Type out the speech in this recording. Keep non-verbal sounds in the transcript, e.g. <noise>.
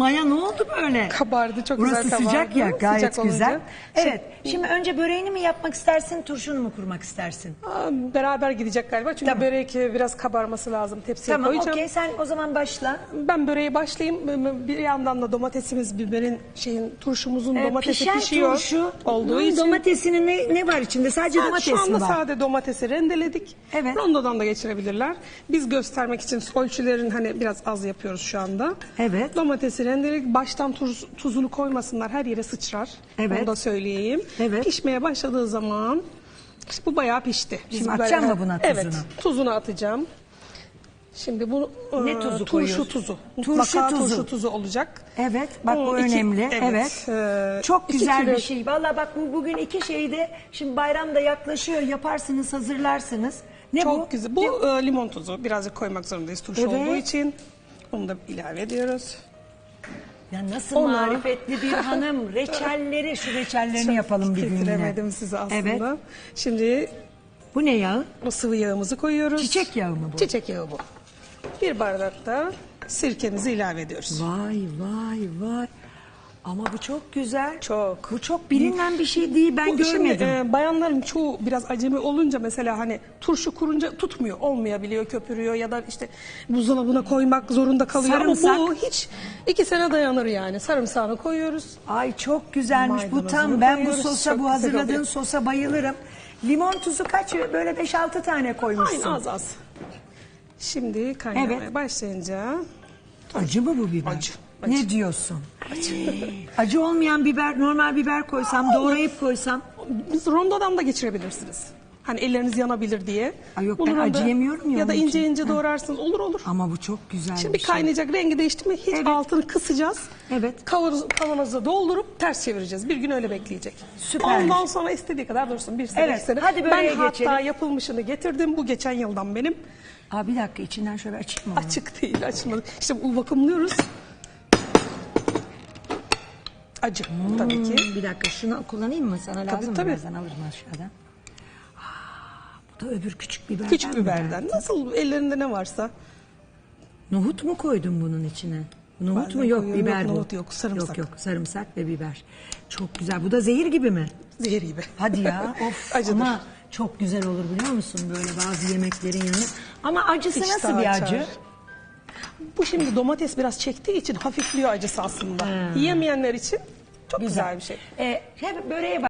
Maya ne oldu böyle? Kabardı çok Burası güzel kabardı. sıcak ya gayet Sıcak olunca. güzel. Evet. Şimdi önce böreğini mi yapmak istersin, turşunu mu kurmak istersin? Aa, Beraber gidecek galiba çünkü Tamam. börek e, biraz kabarması lazım tepsiye Tamam koyacağım. okey sen o zaman başla. Ben böreğe başlayayım. Bir yandan da domatesimiz, biberin, şeyin, turşumuzun Ee, domatesi pişen pişiyor turşu olduğu bunun için. domatesinin ne, ne var içinde? Sadece Evet, domates şu anda mi var? sade domatesi rendeledik. Evet. Rondodan da geçirebilirler. Biz göstermek için ölçülerin hani biraz az yapıyoruz şu anda. Evet. Domatesi rendeledik. Baştan tuz, tuzunu koymasınlar. Her yere sıçrar. Evet. Onu da söyleyeyim. Evet. Pişmeye başladığı zaman işte bu bayağı pişti. Şimdi böyle- atacağım mı buna Evet. tuzunu? Tuzunu atacağım. Şimdi bu Ne e, tuzu turşu tuzu. Turşu Mutlaka tuzu. turşu tuzu olacak. Evet bak bu iki- önemli. Evet. e, Çok iki güzel kilo- bir şey. Vallahi bak bu bugün iki şeyi de şimdi bayram da yaklaşıyor. Yaparsınız, hazırlarsınız. Ne Çok bu? güzel. Bu e, limon tuzu. Birazcık koymak zorundayız turşu Evet. olduğu için. Bunu da ilave ediyoruz. Ya nasıl Ona- marifetli bir <laughs> hanım. Reçelleri, şu reçellerini Çok yapalım bir gün yine. Size aslında. Evet. Şimdi Bu ne yağı? bu sıvı yağımızı koyuyoruz. Çiçek yağı mı bu? Çiçek yağı bu. Bir bardak da sirkemizi ilave ediyoruz. Vay vay vay. Ama bu çok güzel. Çok. Bu çok bilinen bir şey değil. Ben Bu şimdi, görmedim. e, bayanların çoğu biraz acemi olunca mesela hani turşu kurunca tutmuyor, olmayabiliyor, köpürüyor ya da işte buzdolabına koymak zorunda kalıyor. Ama Sarımsak. bu hiç iki sene dayanır yani. Sarımsağını koyuyoruz. Ay çok güzelmiş bu Maydanozunu tam. Ben bu koyuyoruz. sosa Çok bu güzel hazırladığın oluyor. sosa bayılırım. Limon tuzu kaç? Böyle 5-6 tane koymuşsun. Aynı az az. Şimdi kaynamaya Evet. başlayınca Acı mı bu biber? Acı, Ne diyorsun? <gasps> Acı. olmayan biber, normal biber koysam, doğrayıp koysam. biz rondodan da geçirebilirsiniz. Hani elleriniz yanabilir diye. Ay yok, Bunu ben acı yemiyorum ya Ya da onun ince için. ince doğrarsınız. Olur olur. Ama bu çok güzel Şimdi bir şey. kaynayacak rengi değişti mi hiç Evet. altını kısacağız. Evet. Kavanoz, kavanoza doldurup ters çevireceğiz. Bir gün öyle bekleyecek. Süpermiş. Ondan sonra istediği kadar dursun. Bir sene, Evet, iki sene. hadi Ben böreğe hatta geçelim. yapılmışını getirdim. Bu geçen yıldan benim. Aa, bir dakika içinden şöyle açayım mı? Açık değil açmadı. İşte bu vakumluyoruz. Acı tabii ki. Hmm, Bir dakika şunu kullanayım mı? Sana lazım tabii. mı? Birazdan alırım aşağıdan. Aa, bu da öbür küçük biberden Küçük mi biberden. verdin? Nasıl ellerinde ne varsa. Nohut mu koydun bunun içine? Nohut Bazen mu yok koyuyorum. biber Yok, bu. nohut yok, sarımsak. Yok yok sarımsak ve biber. Çok güzel. Bu da zehir gibi mi? Zehir gibi. Hadi ya. <laughs> Of Acıdır. ama çok güzel olur biliyor musun böyle bazı yemeklerin yanı. Ama acısı İştah nasıl bir açar. Bu şimdi domates biraz çektiği için hafifliyor acısı aslında. Yiyemeyenler için çok güzel, bir şey. Ee, hep böreğe